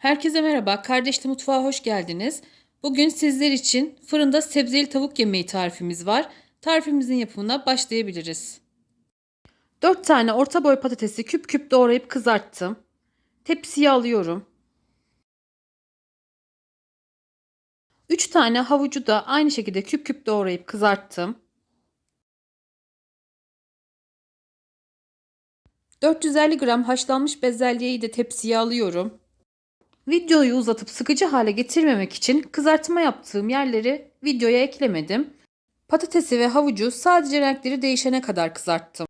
Herkese merhaba. Kardeşli Mutfağa hoş geldiniz. Bugün sizler için fırında sebzeli tavuk yemeği tarifimiz var. Tarifimizin yapımına başlayabiliriz. 4 tane orta boy patatesi küp küp doğrayıp kızarttım. Tepsiye alıyorum. 3 tane havucu da aynı şekilde küp küp doğrayıp kızarttım. 450 gram haşlanmış bezelyeyi de tepsiye alıyorum. Videoyu uzatıp sıkıcı hale getirmemek için kızartma yaptığım yerleri videoya eklemedim. Patatesi ve havucu sadece renkleri değişene kadar kızarttım.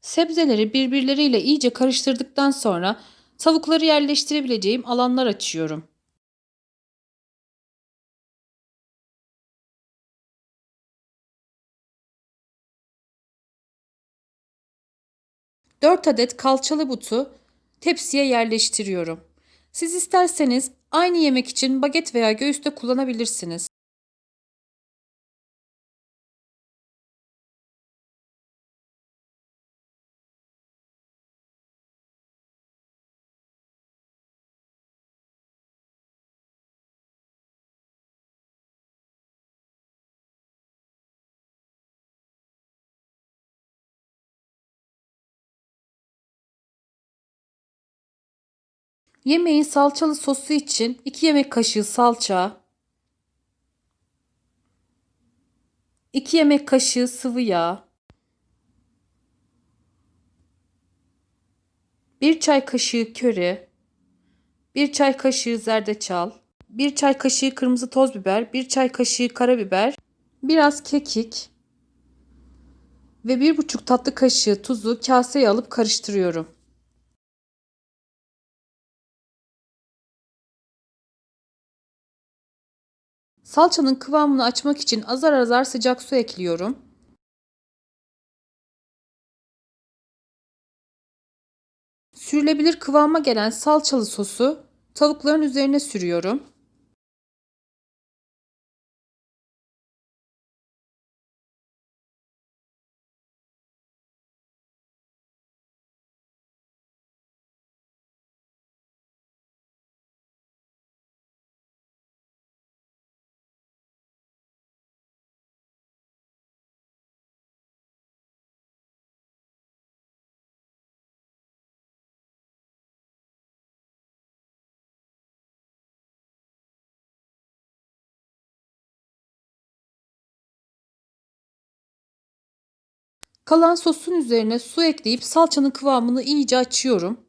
Sebzeleri birbirleriyle iyice karıştırdıktan sonra tavukları yerleştirebileceğim alanlar açıyorum. Dört adet kalçalı butu tepsiye yerleştiriyorum. Siz isterseniz aynı yemek için baget veya göğüste kullanabilirsiniz. Yemeğin salçalı sosu için 2 yemek kaşığı salça, 2 yemek kaşığı sıvı yağ, 1 çay kaşığı köri, 1 çay kaşığı zerdeçal, 1 çay kaşığı kırmızı toz biber, 1 çay kaşığı karabiber, biraz kekik ve 1,5 tatlı kaşığı tuzu kaseye alıp karıştırıyorum. Salçanın kıvamını açmak için azar azar sıcak su ekliyorum. Sürülebilir kıvama gelen salçalı sosu tavukların üzerine sürüyorum. Kalan sosun üzerine su ekleyip salçanın kıvamını iyice açıyorum.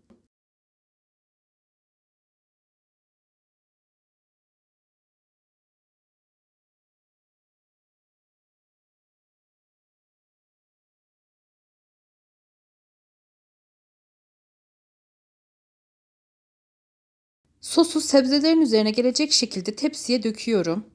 Sosu sebzelerin üzerine gelecek şekilde tepsiye döküyorum.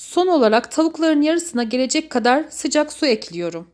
Son olarak tavukların yarısına gelecek kadar sıcak su ekliyorum.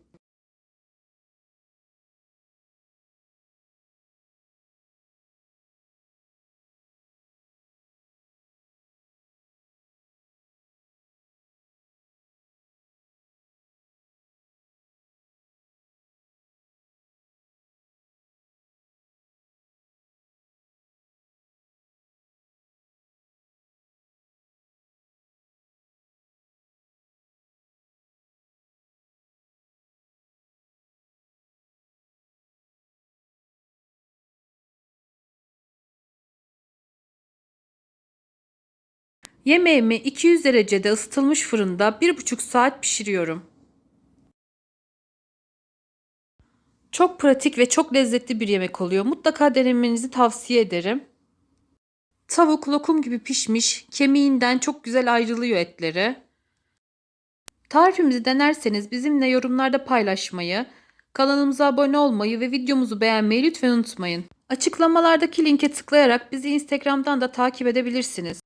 Yemeğimi 200 derecede ısıtılmış fırında 1,5 saat pişiriyorum. Çok pratik ve çok lezzetli bir yemek oluyor. Mutlaka denemenizi tavsiye ederim. Tavuk lokum gibi pişmiş, kemiğinden çok güzel ayrılıyor etleri. Tarifimizi denerseniz bizimle yorumlarda paylaşmayı, kanalımıza abone olmayı ve videomuzu beğenmeyi lütfen unutmayın. Açıklamalardaki linke tıklayarak bizi Instagram'dan da takip edebilirsiniz.